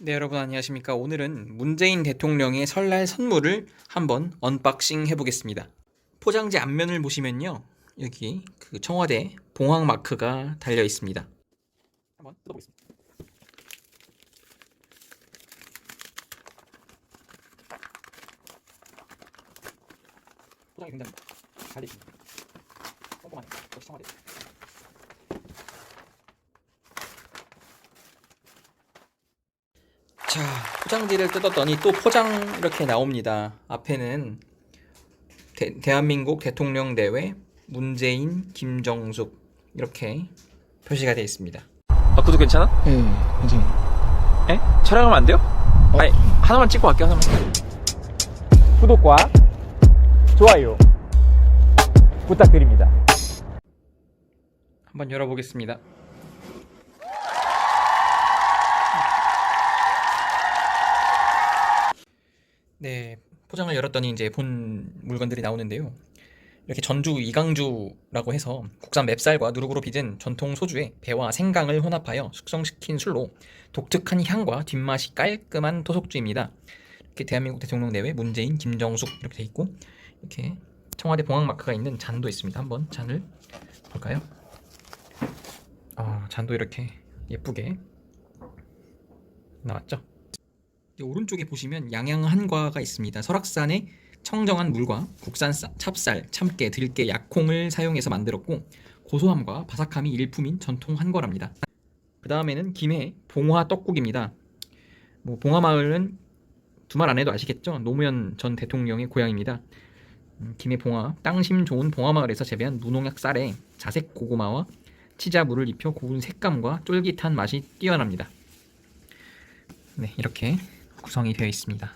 네, 여러분 안녕하십니까? 오늘은 문재인 대통령의 설날 선물을 한번 언박싱 해보겠습니다. 포장지 앞면을 보시면요, 여기 그 청와대 봉황 마크가 달려 있습니다. 한번 뜯어보겠습니다. 포장이 굉장히 잘 되어 있습니다. 꼼꼼하네. 역시 청와대. 자, 포장지를 뜯었더니 또 포장 이렇게 나옵니다. 앞에는 대, 대한민국 대통령 대회 문재인 김정숙 이렇게 표시가 되어 있습니다. 아, 구독 괜찮아? 네, 괜찮아요. 에? 촬영하면 안 돼요? 아니, 하나만 찍고 갈게요, 하나만. 구독과 좋아요 부탁드립니다. 한번 열어보겠습니다. 네, 포장을 열었더니 이제 본 물건들이 나오는데요. 이렇게 전주 이강주라고 해서 국산 맵쌀과 누룩으로 빚은 전통 소주에 배와 생강을 혼합하여 숙성시킨 술로 독특한 향과 뒷맛이 깔끔한 토속주입니다. 이렇게 대한민국 대통령 대회 문재인 김정숙 이렇게 돼 있고 이렇게 청와대 봉황 마크가 있는 잔도 있습니다. 한번 잔을 볼까요? 아, 잔도 이렇게 예쁘게 나왔죠. 이 오른쪽에 보시면 양양한과가 있습니다. 설악산의 청정한 물과 국산 쌀, 찹쌀, 참깨, 들깨, 약콩을 사용해서 만들었고 고소함과 바삭함이 일품인 전통 한과랍니다. 그 다음에는 김해 봉화 떡국입니다. 뭐 봉화 마을은 두말 안 해도 아시겠죠? 노무현 전 대통령의 고향입니다. 음, 김해 봉화 땅심 좋은 봉화 마을에서 재배한 무농약 쌀에 자색 고구마와 치자 물을 입혀 고운 색감과 쫄깃한 맛이 뛰어납니다. 네, 이렇게 구성이 되어 있습니다.